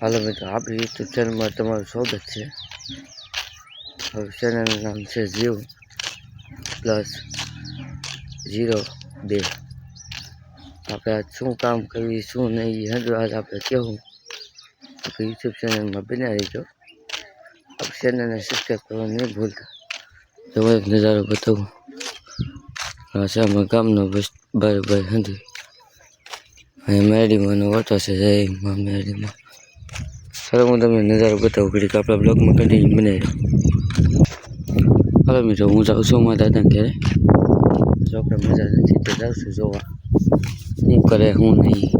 હાલો મિત્રો આપણી યુટ્યુબ ચેનલમાં તમારું સ્વાગત છે. હવે ચેનલનું નામ છે જીવ પ્લસ ઝીરો બે આપણે આજ શું કામ કરવી શું નહીં હજુ આજ આપણે કહેવું. આપણે યુટ્યુબ ચેનલમાં બના રહીજો આપણે ચેનલને સબસ્ક્રાઈબ કરવાનું નહીં ભૂલતા. તો એક નજારો બતાવું. આ છે ગામનો બસ બરાબર હતી મેડીમાંનો ઓટો છે, જય મા મેડીમાં ચાલો હું તમને નજારો બતાવું ઘડીક આપણા બ્લોગમાં કન્ટિન્યુ બનાવી હાલો મિત્રો હું જાઉં છું મારા દાદાને ઘરે છોકરા મજા નથી તો જાઉં છું જોવા શું કરે હું નહીં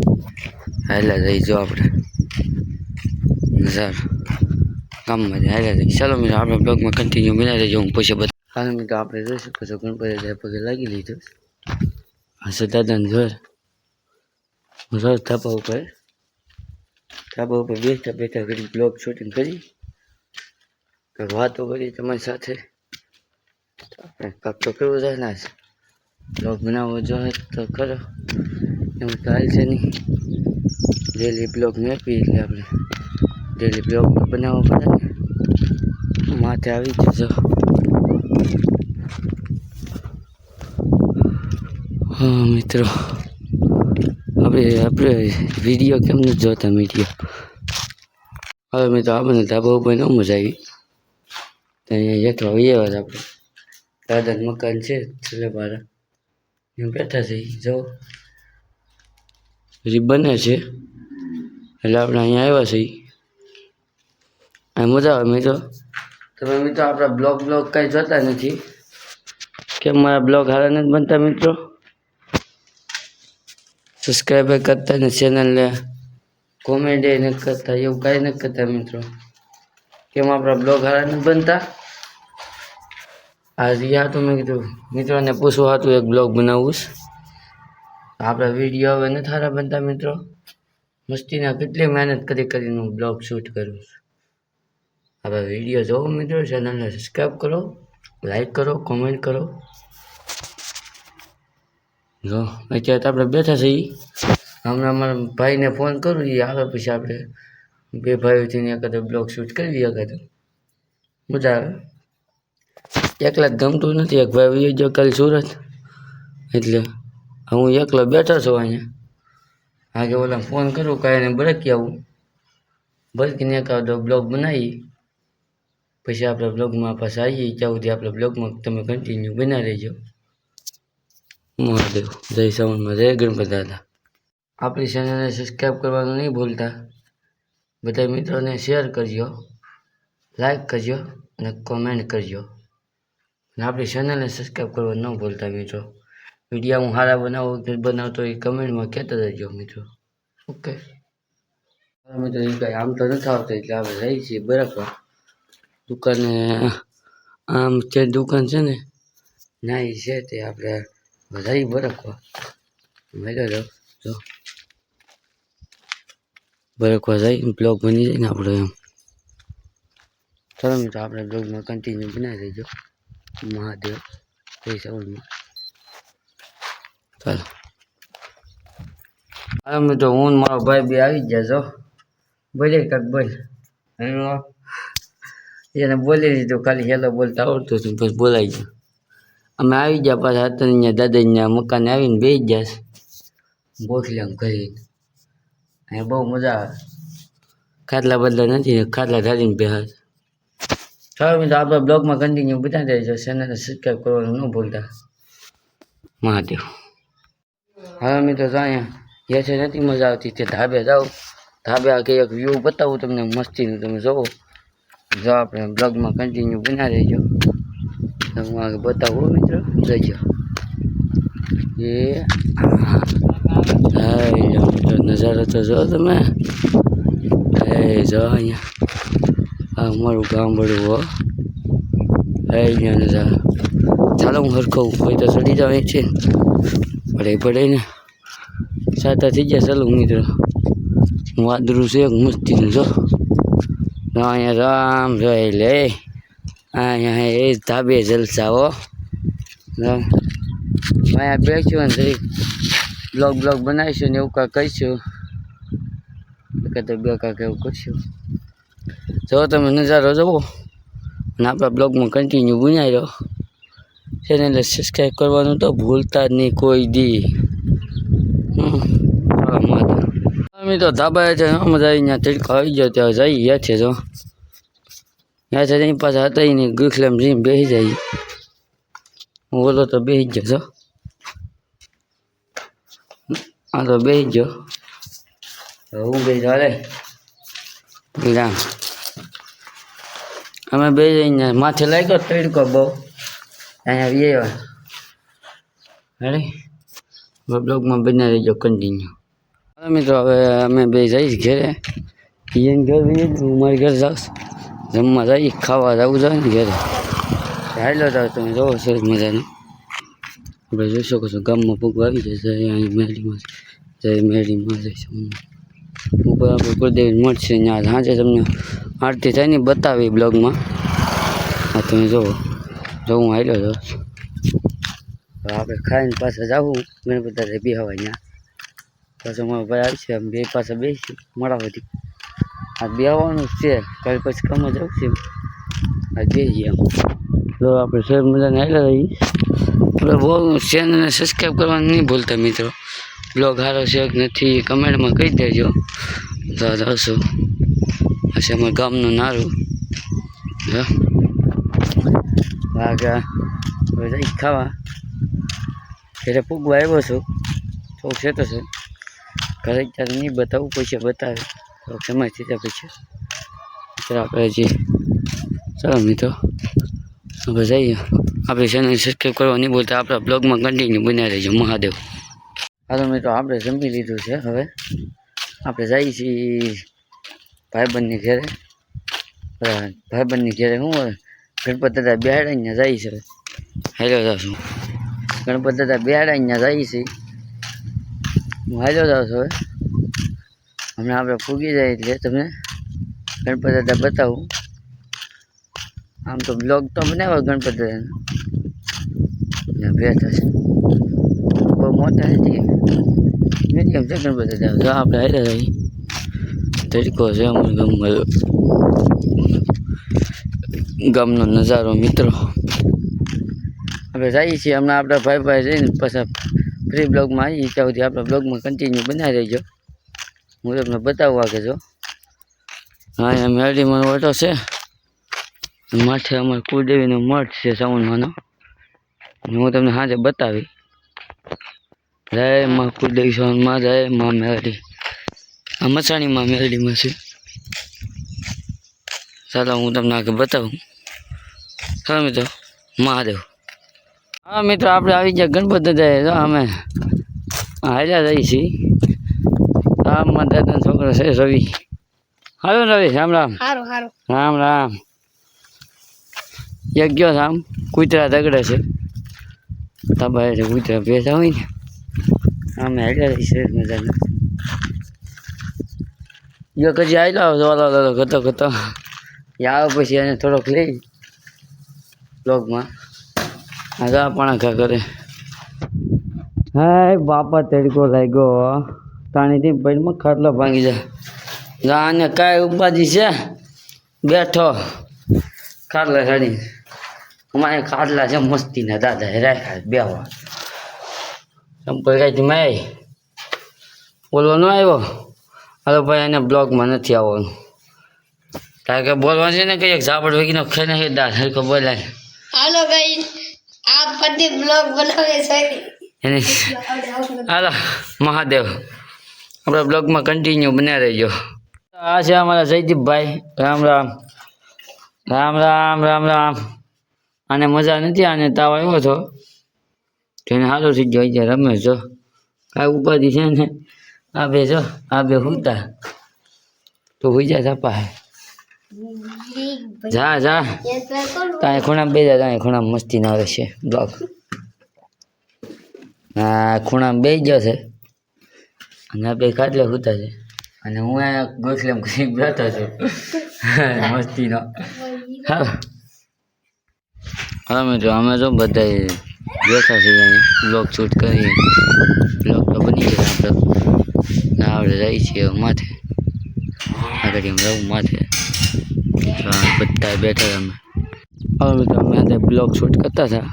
હાલા જઈ જો આપણે નજારો ગામમાં જઈ હાલા જઈ ચાલો મિત્રો આપણે બ્લોગમાં કન્ટિન્યુ બનાવી દેજો હું પછી બતા હાલો મિત્રો આપણે જોઈ શકો છો ગણપતિ જાય પગે લાગી લીધું આ છે દાદાને ઘર ઘર ધાબા ઉપર ધાબા ઉપર બેઠા બેઠા ઘડી બ્લોગ શૂટિંગ કરી. વાતો કરી તમારી સાથે. આપણે તો કરવું જાય ના બ્લોગ બનાવવો જોઈએ તો ખરો એવું તો છે નહીં. ડેલી બ્લોગ મેળવી એટલે આપણે ડેલી બ્લોગ બનાવવો પડે ને. માથે આવી જજો હા, મિત્રો. આપણે આપણે વીડિયો કેમ નથી જોતા મીડિયા હવે મેં તો આપણને ધાબા ઉપર ન મજા આવી. અહીંયા હેઠો આવીએ વાત આપણે. દાદાનું મકાન છે, છેલ્લે બાર એમ બેઠા થઈ જવો હજી બને છે. એટલે આપણે અહીંયા આવ્યા છીએ. મજા આવે મિત્રો તમે મિત્રો આપણા બ્લોગ બ્લોગ કાંઈ જોતા નથી. કેમ મારા બ્લોગ હારા નથી બનતા મિત્રો? સબસ્ક્રાઈબ કરતા ને ચેનલને કોમેન્ટ એ નથી કરતા, એવું કાંઈ નથી કરતા મિત્રો. કેમ આપણા બ્લોગ હારા નથી બનતા? આ રિયા તો મેં કીધું, મિત્રોને પૂછવું હતું, એક બ્લોગ બનાવું આપણા વીડિયો હવે નથી સારા બનતા મિત્રો. મસ્તીના કેટલી મહેનત કરી કરીને હું બ્લોગ શૂટ કરું છું. આપણા વીડિયો જોવો મિત્રો ચેનલને સબસ્ક્રાઈબ કરો લાઈક કરો કોમેન્ટ કરો. જો, અત્યારે તો આપણે બેઠા છીએ. હમણાં અમારા ભાઈને ફોન કરું એ આવે પછી આપણે બે ભાઈઓથી એકાદો બ્લોગ શૂટ કરી એકાદો મજા આવે. એકલા જ ગમતું નથી, એક ભાઈ વહી ગયો કાલે સુરત. એટલે હું એકલો બેઠો છું અહીંયા. આગે ઓલા ફોન કરું, કાંઈ એને બરકી આવું. બરકીને એકાદ બ્લોગ બનાવી પછી આપણે બ્લોગમાં પાછા આવીએ, ત્યાં સુધી આપણે બ્લોગમાં તમે કન્ટિન્યુ બના રહેજો. મહાદેવ, જય શ્રાવણમાં જય ગણપત દાદા. આપણી ચેનલને સબસ્ક્રાઈબ કરવાનું નહીં ભૂલતા. બધા મિત્રોને શેર કરજો લાઈક કરજો અને કોમેન્ટ કરજો. અને આપણી ચેનલને સબસ્ક્રાઈબ કરવાનું ન ભૂલતા મિત્રો. વીડિયો હું સારા બનાવું કે બનાવતો એ કમેન્ટમાં કહેતા રહેજો મિત્રો. ઓકે મિત્રો એ કાંઈ આમ તો નથી આવતો એટલે આપણે રહી છીએ બરાબર. દુકાને, આમ જે દુકાન છે ને ના એ છે તે આપણે વધારે બરકવા મેળો જો જો બરકવા જાય બ્લોગ બની જાય ને આપણો એમ. ચાલો મિત્રો આપણે બ્લોગમાં કન્ટિન્યુ બનાવી દેજો. મહાદેવ, જય સવરમાં ચાલો. હા મિત્રો, હું મારો ભાઈ બી આવી ગયા છો. બોલે કાંક બોલ. હેલો એને બોલી દીધું, ખાલી હેલો બોલતા આવડતું હતું, પછી બોલાઈ ગયું. અમે આવી ગયા પાછા હતા અહીંયા દાદાના મકાને આવીને બેસી ગયા છે બોખલામ કરીને અહીંયા બહુ મજા આવે ખાટલા બદલા નથી ને ખાટલા ધારીને બેહાર ચાલો મિત્રો આપણે બ્લોગમાં કન્ટિન્યુ બતાવી દેજો ચેનલને સબસ્ક્રાઈબ કરવાનું ન ભૂલતા મહાદેવ હવે મિત્રો તો અહીંયા હેઠે નથી મજા આવતી તે ધાબે જાઓ ધાબે આખી એક વ્યૂ બતાવું તમને મસ્તીનું તમે જોવો જો આપણે બ્લોગમાં કન્ટિન્યુ બના રહેજો તો હું આગળ બતાવું હો મિત્રો જોઈજો એ હા મિત્રો નજારો તો જો તમે એ જો અહીંયા આ અમારું ગામડું હો એ અહીંયા નજારો ચાલો હું હરખું હોય તો ચડી જાવ છે પડે પડે ને સાતા થઈ ગયા ચાલો મિત્રો વાદળું છે એક મસ્તીનું જો તો અહીંયા રામ જોઈ લે અહીંયા એ ધાબે જલસા, હો. અહીંયા બેસ્યું ને બ્લોગ બ્લોગ બનાવીશું ને એવું કાંક કહીશું. તો બે કાંક એવું કરશું. જો, તમે નજારો જુઓ. અને આપણા બ્લોગમાં કન્ટિન્યુ બનાવી રહ્યો ચેનલને સબસ્ક્રાઈબ કરવાનું તો ભૂલતા જ નહીં, કોઈ દી. હા. અમે તો ધાબા છે મજા આવી ત્યાં આવી ગયો, ત્યાં ગયા છે જો. ત્યાં છે એની પાસે હતા એને ગીખલેમ જઈને બેસી જાય. હું બોલો તો બેસી જ છો. આ તો બેસી જ હું બે ચાલે ના અમે બે જઈને માથે લાગ્યો તડકો બહુ. અહીંયા આવ્યા અરે બ્લોગમાં રહી રહેજો કન્ટિન્યુ મિત્રો, હવે અમે બે જઈશ ઘરે. ઘર હું મારી ઘરે જાઉં જમવા જાય, ખાવા જવું જાય ને ઘરે. હાલો જાવ તમે જોવો સરસ મજાનું. આપણે જોઈ શકો છો, ગામમાં ભૂગવા આવી જાય જય અહીં મેળીમાં જય મેળીમાં જઈશું ઉપર આપણે કુલદેવી મળશે ત્યાં સાંજે તમને આરતી થાય ને બતાવી બ્લોગમાં. હા તમે જોવો. જો હું હાલ્યો જાઉં આપણે ખાઈને પાછા જાવું. ગણપતિ બધા બી હવા ત્યાં. પાછો મારો ભાઈ આવશે બે પાછા બેસી મળાવતી આ બે આવવાનું જ છે. કાલે પછી કામ જ આવશે. આ જઈએ એમ. તો આપણે સર મજાને આવેલા રહીએ આપણે બહુ ચેનલને સબસ્ક્રાઈબ કરવાનું નહીં ભૂલતા મિત્રો. બ્લોગ સારો છે કે નથી કમેન્ટમાં કહી દેજો. તો આવશો આ અમારા ગામનું નારું. હા? આગા હવે જઈ ખાવા. ઘરે પૂગવા આવ્યો છું. થોડુંક છે તો છે. ઘરે ત્યારે નહીં બતાવું પૈસા બતાવે. સમય થઈ જાય પછી ત્યારે આપણે હજી ચાલો મિત્રો હવે જઈએ આપણે ચેનલ સબસ્ક્રાઈબ કરવા નહીં બોલતા આપણા બ્લોગમાં કન્ટિન્યુ બનાવી રહેજો. મહાદેવ. હાલો મિત્રો, આપણે જમી લીધું છે હવે. આપણે જઈએ છીએ ભાઈબંધની ઘરે. ભાઈબંધની ઘેરે શું હોય ગણપત દાદા બેહાડા જાય છે હાલો જાઉં ગણપત દાદા બેહાડા જાય છે હું હાલો જાઉં છું હવે. હમણાં આપણે ફૂગી જાય એટલે તમને ગણપત દાદા બતાવું. આમ તો બ્લોગ તો બનાવ્યો ગણપત દાદાનો. બે થશે. બહુ મોટા નથી. મીડિયમ છે ગણપત દાદા. જો આપણે હાલ્યા જઈએ તરીકો છે અમને ગમ ગયો. ગામનો નજારો મિત્રો. આપણે જઈએ છીએ. હમણાં આપણા ભાઈ ભાઈ જઈને પાછા ફ્રી બ્લોગમાં આવીએ. ત્યાં સુધી આપણા બ્લોગમાં કન્ટિન્યુ બનાવી રહેજો. હું તમને બતાવવા કે જો. હા અહીંયા મેરડીમાં ઓટો છે. માથે અમારે કુળદેવીનો મઠ છે સાવનમાંનો હું તમને સાંજે બતાવી. જય માં કુળદેવી સાવનમાં જય માં મેરડી. આ મસાણીમાં મેરડીમાં છે. ચાલો, હું તમને આગળ બતાવું. ચાલો મિત્રો. મહાદેવ. હા, મિત્રો, આપણે આવી ગયા ગણપત દાદા અમે હાલ્યા જઈએ છીએ. મારા દાદાનો છોકરો છે રવિ. હાલો રવિ રામ રામ. રામ રામ. યજ્ઞ રામ કૂતરા દગડે છે. તબાય છે કૂતરા બેઠા હોય ને અમે જઈએ સરસ મજાના યો કજી આવેલો તો ઓલો ઓલો ગતો ગતો. એ પછી એને થોડોક લઈ બ્લોગમાં આગા પણ આખા કરે હાય બાપા તડકો લાગ્યો તાણીથી ભરીમાં ખાટલો ભાંગી જાય. આને કાંઈ ઉપાધિ છે બેઠો. ખાટલા ચડી અમારે ખાટલા છે મસ્તીના દાદા રાખ્યા બેવા સંપર્ક કાંઈ મેં બોલવો ન આવ્યો? હાલો ભાઈ એને બ્લોગમાં નથી આવવાનું. કારણ કે બોલવાનું છે ને કઈ એક ઝાપડ વેગીનો ખેને નાખી દાળ હરખો બોલાય. હાલો ભાઈ આ પતિ બ્લોગ બનાવે છે. એને હાલો મહાદેવ. આપણા બ્લોગમાં કન્ટિન્યુ બન્યા રહેજો. આ છે અમારા જયદીપભાઈ. રામ રામ. રામ રામ રામ રામ. આને મજા નથી આને તાવ આવ્યો છો? તેને સારું થઈ ગયો અહીંયા રમે છો કાંઈ ઉપાધિ છે ને, આ બે જો, આ બે હુતા. તો હોઈ જાય છાપા જા જા. ત્યાં ખૂણા બે જા ત્યાં ખૂણા મસ્તી ના છે બ્લોગ. હા, ખૂણા બે ગયો છે અને આ બે ખાટલે સૂતા છે. અને હું અહીંયા ગોસલેમ કરી બેઠો છું. મસ્તીનો. હા મિત્રો અમે તો બધા બેઠા છીએ અહીંયા. બ્લોગ શૂટ કરી. બ્લોગ તો બની ગયો આપણે આપણે જઈએ છીએ માથે. આગળ એમ રહું માથે. બધા બેઠા અમે હવે મિત્રો અમે બ્લોગ શૂટ કરતા હતા.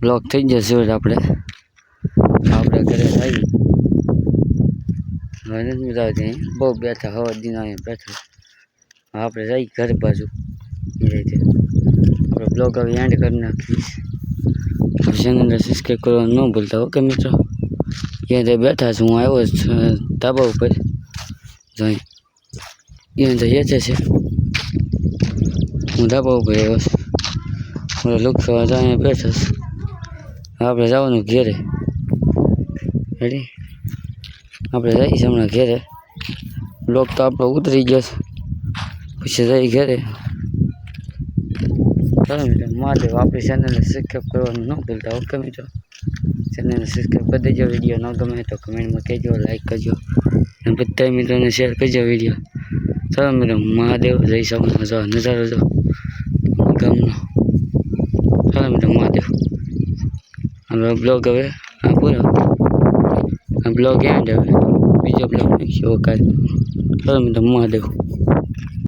બ્લોગ થઈ જશે આપણે. આપણે ઘરે આવી હવે નથી મજા આવતી અહીં. બહુ બેઠા હવા દિન અહીંયા બેઠા. હવે આપણે જઈ ઘર બાજુ. એ રીતે. આપણે બ્લોગ હવે એન્ડ કરી નાખીશ. ચેનલને સબસ્ક્રાઈબ કરવાનું ન ભૂલતા ઓકે મિત્રો? ત્યાં ત્યાં બેઠા છું. હું આવ્યો છું. ધાબા ઉપર. જોઈ. ત્યાં તો હેચે છે. હું ધાબા ઉપર આવ્યો છું. મારો લુક થવા તો અહીંયા બેઠા છું. હવે આપણે જવાનું ઘેરે. રેડી આપણે જઈશું હમણાં ઘેરે. બ્લોક તો આપણો ઉતરી ગયો છે. પછી જઈ ઘેરે. ચાલો મિત્રો, મહાદેવ આપણી ચેનલને સબસ્ક્રાઈબ કરવાનું ન ભૂલતા. ઓકે મિત્રો? ચેનલને સબસ્ક્રાઈબ કરી દેજો વીડિયો ન ગમે તો કમેન્ટમાં કહેજો લાઈક કરજો. અને બધા મિત્રોને શેર કરજો વીડિયો ચાલો મિત્રો, મહાદેવ જઈ જો, નજારો જો. ગામનો. ચાલો મિત્રો, મહાદેવ. હવે બ્લોગ હવે આ પૂરો. બ્લોગ એન્ડ હવે બીજો બ્લોગ નાખીએ ઓકે ચાલો મિત્રો મહાદેવ